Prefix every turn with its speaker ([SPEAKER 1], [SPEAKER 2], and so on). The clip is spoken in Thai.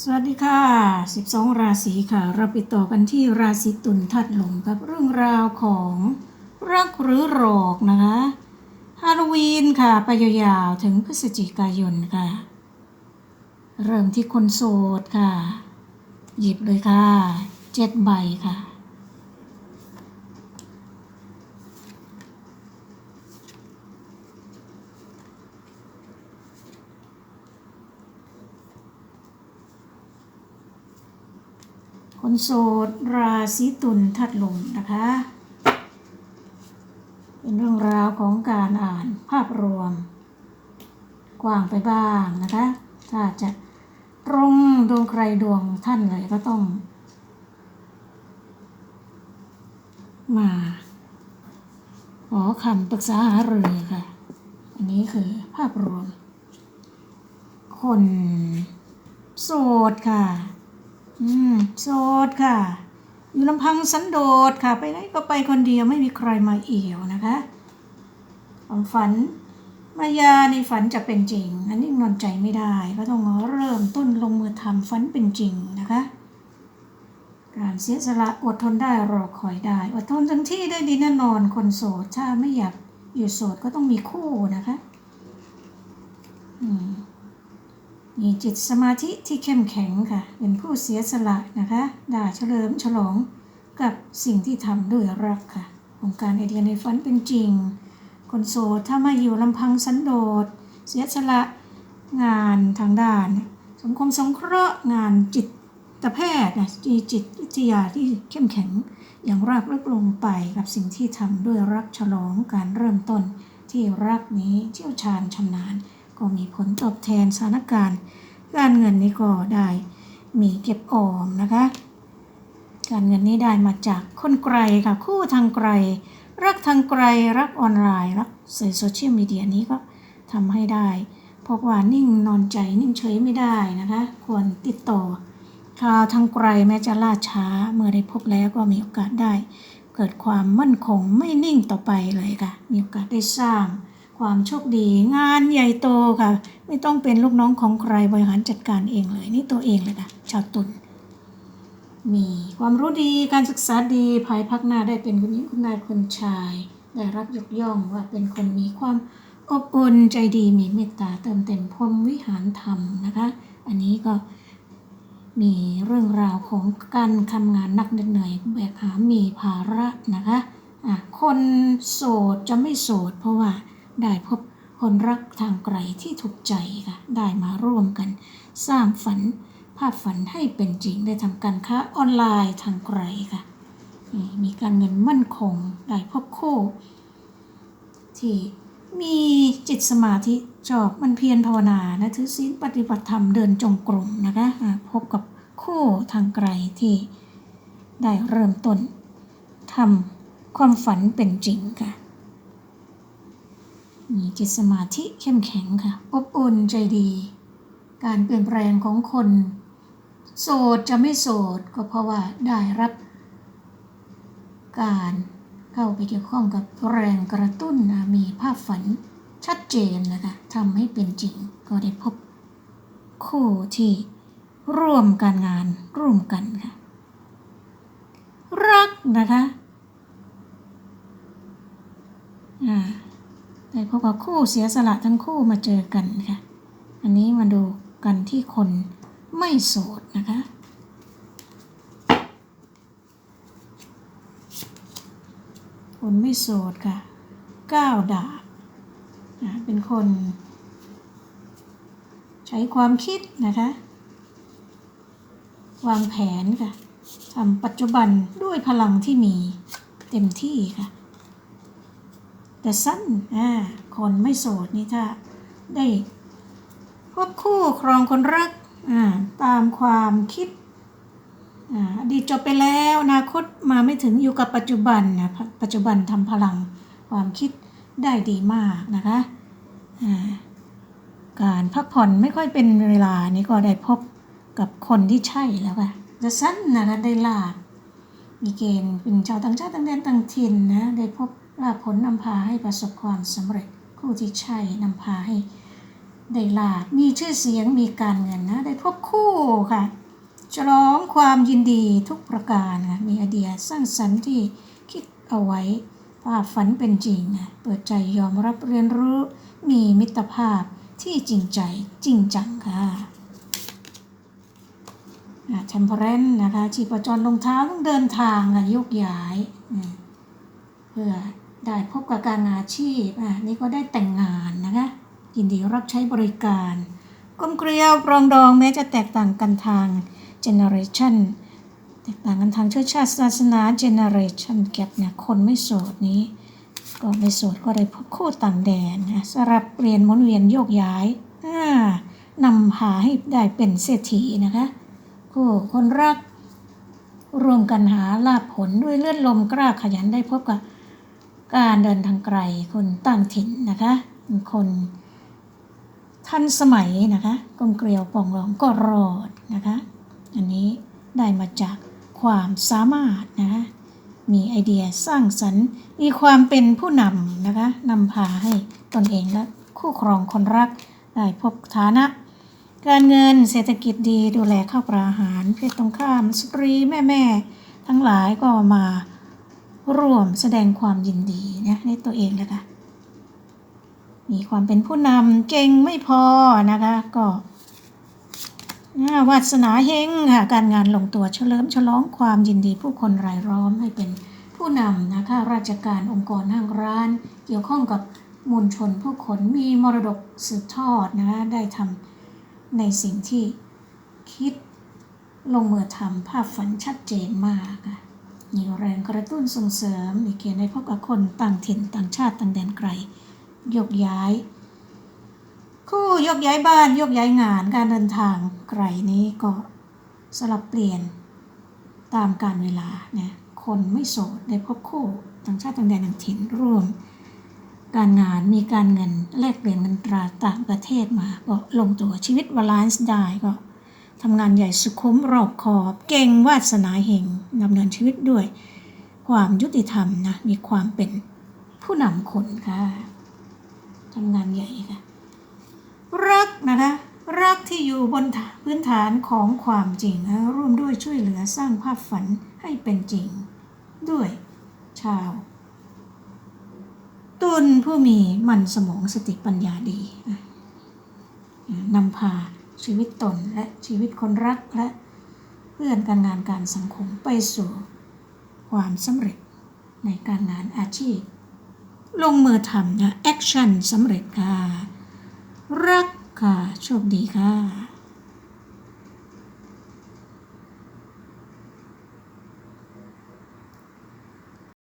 [SPEAKER 1] สวัสดีค่ะ 12 ราศีค่ะ เราไปต่อกันที่ราศีตุลธาตุลมกับเรื่องราวของรักหรือหลอกนะคะฮาโลวีนค่ะไปยาวๆถึงพฤศจิกายนค่ะ เริ่มที่คนโสดค่ะ หยิบเลยค่ะเจ็ดใบค่ะ คนโสดราศีตุลทัดลมนะคะ เป็นเรื่องราวของการอ่านภาพรวม กว้างไปบ้างนะคะ ถ้าจะตรงดวงใครดวงท่านเลยก็ต้อง มาขอคำปรึกษาหารือค่ะ อันนี้คือภาพรวม คนโสดค่ะ อืมโสดค่ะ อยู่ลำพังสันโดษค่ะ ไปไหนก็ไปคนเดียวไม่มีใครมาเอี่ยวนะคะความฝันมายาในฝันจะเป็นจริง อันนี้นอนใจไม่ได้ก็ต้องเริ่มต้นลงมือทำฝันเป็นจริงนะคะ การเสียสละอดทนได้รอคอยได้ อดทนทั้งที่ได้ดีแน่นอนคนโสดถ้าไม่อยากอยู่โสดก็ต้องมีคู่นะคะ อืม มีจิตสมาธิที่เข้มแข็งค่ะ เป็นผู้เสียสละนะคะด่าเฉลิมฉลองกับสิ่งที่ทำด้วยรักค่ะองค์การไอเดียในฝันเป็นจริง คนโสดถ้ามาอยู่ลำพังสันโดษ เสียสละงานทางด้าน สังคมสงเคราะห์งานจิตแพทย์นะจีจิตวิทยาที่เข้มแข็งอย่างรากลึกลงไปกับสิ่งที่ทำด้วยรักฉลองการเริ่มต้นที่รักนี้เชี่ยวชาญชำนาญ ก็มีผลตอบแทนสถานการณ์ การเงินนี้ก็ได้มีเก็บออมนะคะ การเงินนี้ได้มาจากคนไกลค่ะคู่ทางไกล รักทางไกลรักออนไลน์รักสื่อโซเชียลมีเดียนี้ก็ทำให้ได้เพราะว่านิ่งนอนใจนิ่งเฉยไม่ได้นะคะ ควรติดต่อข่าวทางไกลแม้จะล่าช้าเมื่อได้พบแล้วก็มีโอกาสได้ เกิดความมั่นคงไม่นิ่งต่อไปเลยค่ะ มีโอกาสได้สร้าง ความโชคดีงานใหญ่โตค่ะ ไม่ต้องเป็นลูกน้องของใครบริหารจัดการเองเลย นี่ตัวเองเลยค่ะชาวตุลมีความรู้ดีการศึกษาดีภายภาคหน้าได้เป็นคุณหญิงคุณนายคุณชาย ได้รับยกย่องว่าเป็นคนมีความอบอุ่นใจดีมีเมตตาเติมเต็มพรมวิหารธรรมนะคะ อันนี้ก็มีเรื่องราวของการทำงานหนักเหนื่อยแบกหามมีภาระนะคะอะคนโสดจะไม่โสดเพราะว่า ได้พบคนรักทางไกลที่ถูกใจค่ะ ได้มาร่วมกัน สร้างฝันภาพฝันให้เป็นจริงได้ทำการค้าออนไลน์ทางไกลค่ะ มีการเงินมั่นคงได้พบคู่ ที่มีจิตสมาธิชอบมันเพียรภาวนาและถือศีลปฏิบัติธรรมเดินจงกรมนะคะพบกับคู่ทางไกลที่ได้เริ่มต้นทำความฝันเป็นจริงค่ะ มีจิตสมาธิเข้มแข็งค่ะ อบอุ่นใจดี การเปลี่ยนแปลงของคน โสดจะไม่โสดก็เพราะว่าได้รับ การเข้าไปเกี่ยวข้องกับแรงกระตุ้นมีภาพฝันชัดเจนนะคะทำให้เป็นจริงก็ได้พบคู่ที่ร่วมการงานร่วมกันค่ะ รักนะคะ อ่า ได้ พบกับคู่เสียสละทั้งคู่มาเจอกันค่ะ อันนี้มาดูกันที่คนไม่โสดนะคะคนไม่โสดค่ะก้าวดาบอ่าเป็นคน ใช้ความคิดนะคะ วางแผนค่ะทำปัจจุบันด้วยพลังที่มีเต็มที่ค่ะ แต่สั้นอ่าคนไม่โสดนี่ถ้าได้พบคู่ครองคนรักอ่าตามความคิดอ่าอดีตจบไปแล้วอนาคตมาไม่ถึงอยู่กับปัจจุบันนะปัจจุบันทำพลังความคิดได้ดีมากนะคะอ่าการพักผ่อนไม่ค่อยเป็นเวลานี่ก็ได้พบกับคนที่ใช่แล้วค่ะจะสั้นนะคะได้ลาบมีเกณฑ์เป็นชาวต่างชาติต่างแดนต่างถิ่นนะได้พบ ลาภผลนำพาให้ประสบความสำเร็จคู่ที่ใช่นำพาให้ได้ลาบมีชื่อเสียงมีการเงินนะ ได้พบคู่ค่ะฉลองความยินดีทุกประการค่ะมีไอเดียสร้างสรรค์ที่คิดเอาไว้ว่าฝันเป็นจริงนะเปิดใจยอมรับเรียนรู้มีมิตรภาพที่จริงใจจริงจังค่ะเทมเพอเรนนะคะชีพจรลงเท้าต้องเดินทางค่ะยกย้าย เพื่อ ได้พบกับการงานอาชีพอะนี่ก็ได้แต่งงานนะคะยินดีรับใช้บริการกลมเกลียวปรองดองแม้จะแตกต่างกันทางเจเนอเรชันแตกต่างกันทางเชื้อชาติศาสนาเจเนอเรชันแกปเนี่ยคนไม่โสดนี้ ก็ไม่โสดก็ได้พบคู่ต่างแดนนะสลับเปลี่ยนหมุนเวียนโยกย้ายอ่านำพาให้ได้เป็นเศรษฐีนะคะคู่คนรักรวมกันหาลาภผลด้วยเลือดลมกล้าขยันได้พบกับ การเดินทางไกลคนต่างถิ่นนะคะคนทันสมัยนะคะกลมเกลียวปองรองก็รอดนะคะอันนี้ได้มาจากความสามารถนะคะมีไอเดียสร้างสรรค์ มีความเป็นผู้นำนะคะนำพาให้ตนเองและคู่ครองคนรักได้พบฐานะ การเงินเศรษฐกิจดีดูแลข้าวปลาอาหารเพศตรงข้ามสตรีแม่แม่ทั้งหลายก็มา ร่วมแสดงความยินดีนะในตัวเองเลยค่ะมีความเป็นผู้นำเก่งไม่พอนะคะ ก็วาสนาเฮงค่ะการงานลงตัวเฉลิมฉลองความยินดีผู้คนรายล้อมให้เป็นผู้นำนะคะราชการองค์กรห้างร้าน เกี่ยวข้องกับมวลชนผู้คนมีมรดกสืบทอดนะคะได้ทำในสิ่งที่คิดลงมือทำภาพฝันชัดเจนมากค่ะ มีแรงกระตุ้นส่งเสริมมีเกณฑ์ได้พบกับคนต่างถิ่นต่างชาติต่างแดนไกลยกย้าย คู่ยกย้ายบ้านยกย้ายงานการเดินทางไกลนี้ก็สลับเปลี่ยนตามการเวลาเนี่ยคนไม่โสดได้พบคู่ต่างชาติต่างแดนต่างถิ่นร่วม การงานมีการเงินแลกเปลี่ยนเงินตราต่างประเทศมาก็ลงตัวชีวิตบาลานซ์ได้ก็ ทำงานใหญ่สุขุมรอบขอบ เก่งวาสนาเฮงดำเนินชีวิตด้วย ความยุติธรรมนะมีความเป็นผู้นำคนค่ะทำงานใหญ่ค่ะ รักนะคะ รักที่อยู่บนพื้นฐานของความจริงนะร่วมด้วยช่วยเหลือสร้างภาพฝันให้เป็นจริง ด้วยชาว ตุนผู้มีมันสมองสติปัญญาดีนำพา ชีวิตตนและชีวิตคนรักและเพื่อนการงานการสังคมไปสู่ความสำเร็จในการงานอาชีพ ลงมือทำนะแอคชั่นสำเร็จค่ะ รักค่ะ โชคดีค่ะ